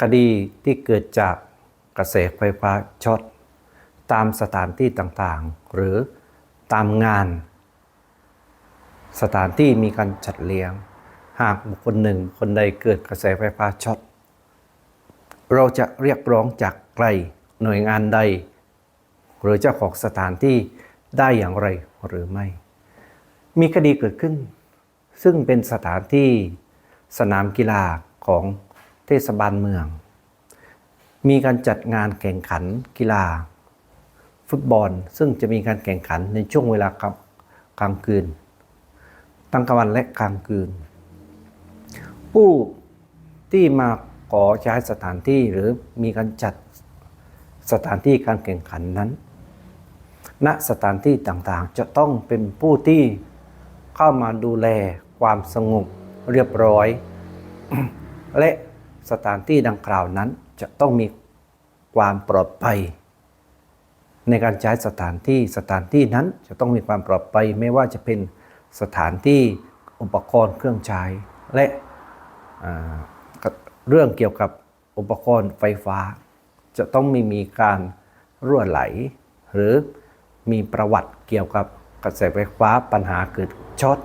คดีที่เกิดจากกระแสไฟฟ้าช็อตตามสถานที่ต่างๆ หรือตามงาน สถานที่มีการจัดเลี้ยง หากบุคคลหนึ่งคนใดเกิดกระแสไฟฟ้าช็อตเราจะเรียกร้องจากใครหน่วยงานใด หรือเจ้าของสถานที่ได้อย่างไรหรือไม่ มีคดีเกิดขึ้น ซึ่งเป็นสถานที่สนามกีฬาของ เทศบาลเมือง มีการจัดงานแข่งขันกีฬา ฟุตบอล ซึ่งจะมีการแข่งขันในช่วงเวลากลางคืน ตั้งกลางวันและกลางคืน ผู้ที่มาขอใช้สถานที่หรือมีการจัดสถานที่การแข่งขันนั้นณสถานที่ต่างๆ จะต้องเป็นผู้ที่เข้ามาดูแลความสงบเรียบร้อย และ สถานที่ดังกล่าวนั้นจะต้องมีความปลอดภัย ในการใช้สถานที่สถานที่นั้นจะต้องมีความปลอดภัย ไม่ว่าจะเป็นสถานที่อุปกรณ์เครื่องใช้ และเรื่องเกี่ยวกับอุปกรณ์ไฟฟ้า จะต้องไม่มีการรั่วไหล หรือมีประวัติเกี่ยวกับกระแสไฟฟ้าปัญหาเกิดช็อต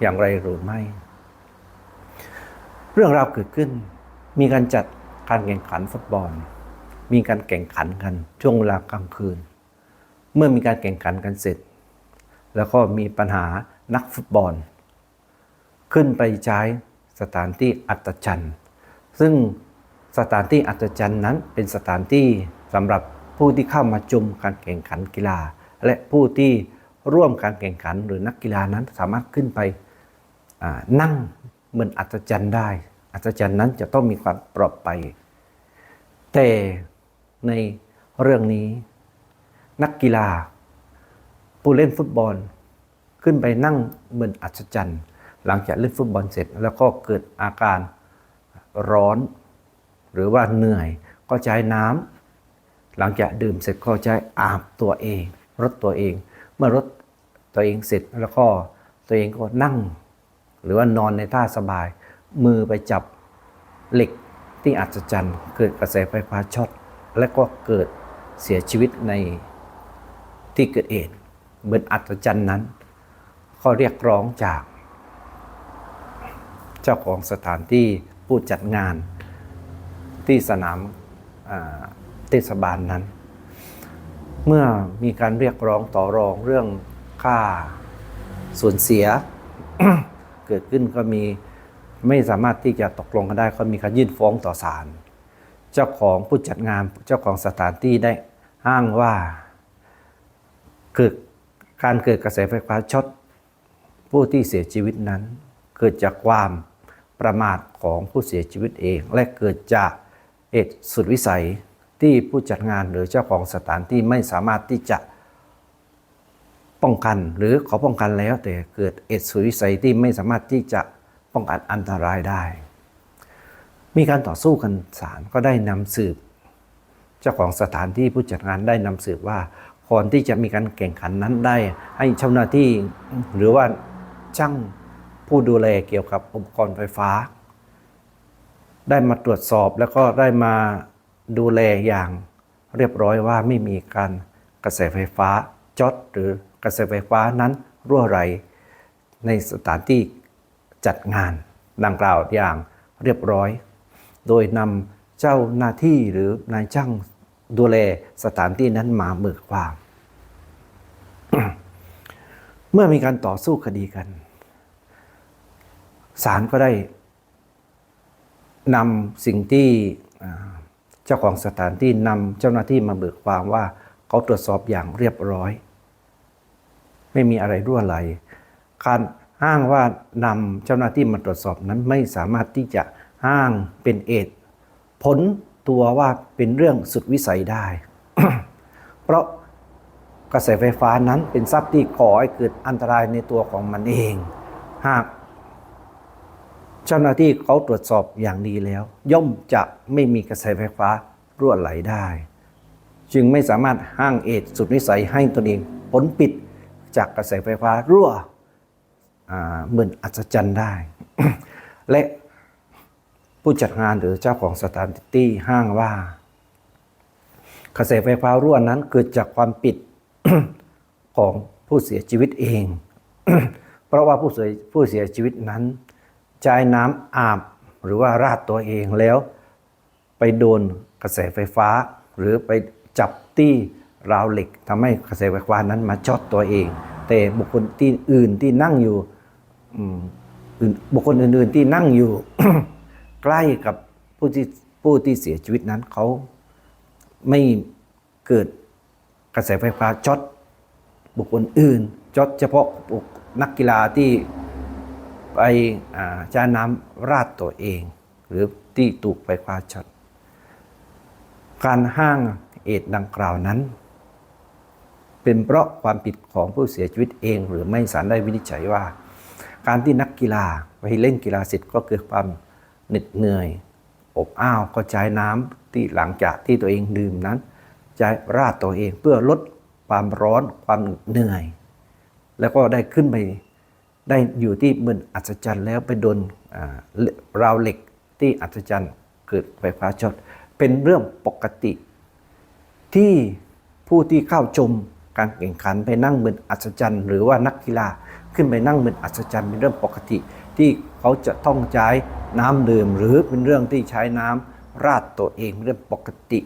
อย่างไรหรือไม่ เรื่องราวเกิดขึ้น มีการจัดการแข่งขันฟุตบอล มีการแข่งขันกันช่วงเวลากลางคืน เมื่อมีการแข่งขันกันเสร็จ แล้วก็มีปัญหานักฟุตบอล ขึ้นไปใช้สถานที่อัศจรรย์ซึ่งสถานที่อัศจรรย์นั้นเป็นสถานที่สำหรับผู้ที่เข้ามาชมการแข่งขันกีฬา และผู้ที่ร่วมการแข่งขันหรือนักกีฬานั้นสามารถขึ้นไปนั่ง มือนอัศจรรย์ได้ อัศจรรย์นั้นจะต้องมีความปลอดภัยแต่ในเรื่องนี้ นักกีฬา ผู้เล่นฟุตบอล ขึ้นไปนั่งเหมือนอัศจรรย์ หลังจากเล่นฟุตบอลเสร็จแล้วก็เกิดอาการร้อน หรือว่าเหนื่อยก็ใช้น้ำหลังจากดื่มเสร็จก็ใช้อาบตัวเองรดตัวเอง เมื่อรดตัวเองเสร็จแล้วก็ตัวเองก็นั่ง หรือว่านอนในท่าสบาย มือไปจับเหล็กที่อัศจรรย์ เกิดกระแสไฟฟ้าช็อตและก็เกิดเสียชีวิตในที่เกิดเหตุเหมือนอัศจรรย์นั้น ก็เรียกร้องจาก เจ้าของสถานที่ผู้จัดงานที่สนามอ่าเทศบาลนั้น เมื่อมีการเรียกร้องต่อรองเรื่องค่าส่วนเสีย เกิดขึ้นก็มีไม่สามารถที่จะตกลงกันได้ก็มีการยื่นฟ้องต่อศาลเจ้าของผู้จัดงานเจ้าของสถานที่ได้อ้างว่าเกิดการเกิดกระแสไฟฟ้าช็อตผู้ที่เสียชีวิตนั้น เกิดจากความประมาทของผู้เสียชีวิตเอง และเกิดจากเหตุสุดวิสัยที่ผู้จัดงานหรือเจ้าของสถานที่ไม่สามารถที่จะ ป้องกันหรือขอป้องกันแล้ว แต่เกิดเหตุสุวิสัยที่ไม่สามารถที่จะป้องกันอันตรายได้ มีการต่อสู้กันศาลก็ได้นำสืบ เจ้าของสถานที่ผู้จัดงานได้นำสืบว่าก่อนที่จะมีการแข่งขันนั้นได้ ให้เจ้าหน้าที่หรือว่าช่างผู้ดูแลเกี่ยวกับอุปกรณ์ไฟฟ้า ได้มาตรวจสอบแล้วก็ได้มาดูแลอย่างเรียบร้อยว่าไม่มีการกระแสไฟฟ้าจอดหรือ กระแสไฟฟ้านั้นรั่วไหลในสถานที่จัดงานดังกล่าวอย่างเรียบร้อย โดยนำเจ้าหน้าที่หรือนายช่างดูแลสถานที่นั้นมาเบิกความ เมื่อมีการต่อสู้คดีกันศาลก็ได้นำสิ่งที่เจ้าของสถานที่นำเจ้าหน้าที่มาเบิกความว่าเขาตรวจสอบอย่างเรียบร้อย ไม่มีอะไรรั่วไหล การอ้างว่านำเจ้าหน้าที่มาตรวจสอบนั้นไม่สามารถที่จะอ้างเป็นเอตผลตัวว่าเป็นเรื่องสุดวิสัยได้ เพราะกระแสไฟฟ้านั้นเป็นทรัพย์ที่ก่อให้เกิดอันตรายในตัวของมันเอง หาก เจ้าหน้าที่เขาตรวจสอบอย่างดีแล้ว ย่อมจะไม่มีกระแสไฟฟ้ารั่วไหลได้ จึงไม่สามารถห้างเอตสุดวิสัยให้ตนเองผลปิด จากกระแสไฟฟ้ารั่วเหมือนอัศจรรย์ได้ และผู้จัดงานหรือเจ้าของสถานที่ห้างว่ากระแสไฟฟ้ารั่วนั้นเกิดจากความปิดของผู้เสียชีวิตเอง เพราะว่าผู้เสียผู้เสียชีวิตนั้นใช้น้ำอาบหรือว่าราดตัวเองแล้ว ไปโดนกระแสไฟฟ้า หรือไปจับที่ ราวเหล็กทำให้กระแสไฟฟ้านั้นมาช็อตตัวเอง แต่บุคคลที่อื่นที่นั่งอยู่บุคคลอื่นๆที่นั่งอยู่ ใกล้กับผู้ที่ผู้ที่เสียชีวิตนั้นเขาไม่เกิดกระแสไฟฟ้าช็อตบุคคลอื่นช็อตเฉพาะนักกีฬาที่ไปอาช้น้ำราดตัวเอง หรือที่ถูกไฟฟ้าช็อตการห้างเอดดังกล่าวนั้น เป็นเพราะความผิดของผู้เสียชีวิตเองหรือไม่ศาลได้วินิจฉัยว่า การที่นักกีฬาไปเล่นกีฬาเสร็จก็เกิดความเหน็ดเหนื่อย อบอ้าวก็ใช้น้ำที่หลังจากที่ตัวเองดื่มนั้นใช้ราดตัวเองเพื่อลดความร้อนความเหนื่อย แล้วก็ได้ขึ้นไปได้อยู่ที่บนอัศจรรย์แล้วไปโดนราวเหล็กที่อัศจรรย์เกิดไฟฟ้าช็อตเป็นเรื่องปกติที่ผู้ที่เข้าชม การแข่งขันไปนั่งบนอัศจรรย์ หรือว่านักกีฬาขึ้นไปนั่งบนอัศจรรย์เป็นเรื่องปกติ ที่เขาจะต้องใช้น้ำดื่ม หรือเป็นเรื่องที่ใช้น้ำราดตัวเองเป็นเรื่องปกติ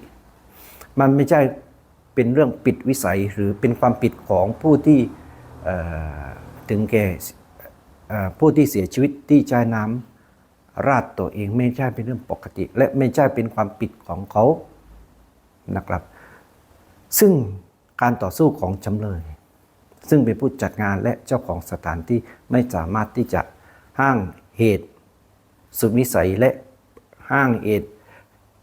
มันไม่ใช่เป็นเรื่องปิดวิสัยหรือเป็นความผิดของผู้ที่ถึงแก่ผู้ที่เสียชีวิตที่ใช้น้ำราดตัวเองไม่ใช่เป็นเรื่องปกติ และไม่ใช่เป็นความผิดของเขานะครับ ซึ่ง การต่อสู้ของจำเลย ซึ่งเป็นผู้จัดงานและเจ้าของสถานที่ไม่สามารถที่จะห้างเหตุ สุดวิสัยและห้างเหตุ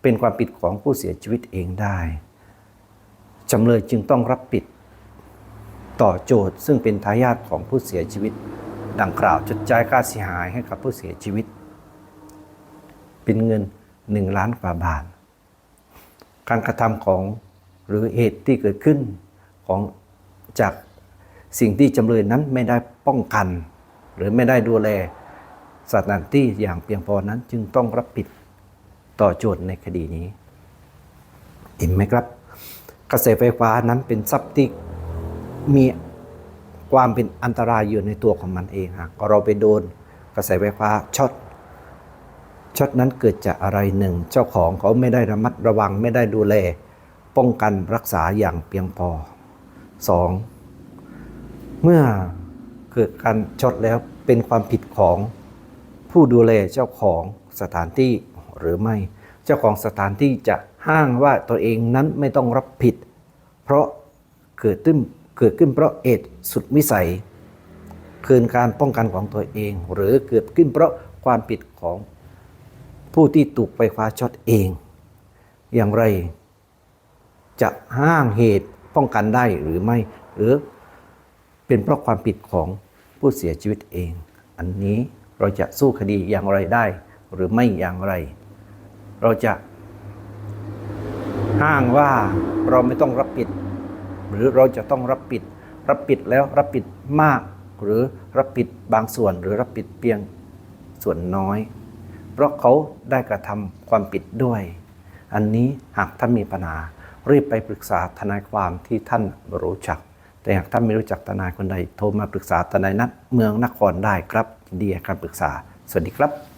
เป็นความผิดของผู้เสียชีวิตเองได้จำเลยจึงต้องรับผิดต่อโจทย์ซึ่งเป็นทายาทของผู้เสียชีวิต ดังกล่าวชดใช้ค่าเสียหายให้กับผู้เสียชีวิต เป็นเงิน 1 ล้านกว่าบาท การกระทำของหรือเหตุที่เกิดขึ้น ของจากสิ่งที่จำเลยนั้นไม่ได้ป้องกัน หรือไม่ได้ดูแลสถานที่อย่างเพียงพอนั้นจึงต้องรับผิดต่อโจทย์ในคดีนี้ เห็นไหมครับกระแสไฟฟ้านั้นเป็นทรัพย์ที่มีความเป็นอันตรายอยู่ในตัวของมันเองหากเราไปโดนกระแสไฟฟ้าช็อตช็อตนั้นเกิดจากอะไรหนึ่ง เจ้าของเขาไม่ได้ระมัดระวังไม่ได้ดูแล ป้องกันรักษาอย่างเพียงพอ 2. เมื่อเกิดการช็อตแล้วเป็นความผิดของผู้ดูแลเจ้าของสถานที่หรือไม่ เจ้าของสถานที่จะห้างว่าตัวเองนั้นไม่ต้องรับผิด เพราะเกิดขึ้นเกิดขึ้นเพราะเอดสุดวิสัย เกินการป้องกันของตัวเอง หรือเกิดขึ้นเพราะความผิดของผู้ที่ถูกไฟฟ้าช็อตเอง อย่างไร จะห้างเหตุ ป้องกันได้หรือไม่ หรือเป็นเพราะความผิดของผู้เสียชีวิตเอง อันนี้เราจะสู้คดีอย่างไรได้ หรือไม่อย่างไร เราจะห้างว่าเราไม่ต้องรับผิด หรือเราจะต้องรับผิด รับผิดแล้วรับผิดมาก หรือรับผิดบางส่วนหรือรับผิดเพียงส่วนน้อย เพราะเขาได้กระทำความผิดด้วย อันนี้หากท่านมีปัญหา รีบไปปรึกษาทนายความที่ท่านรู้จัก แต่หากท่านไม่รู้จักทนายคนใดโทรมาปรึกษาทนายนัดเมืองนครได้ครับยินดีให้การปรึกษา สวัสดีครับ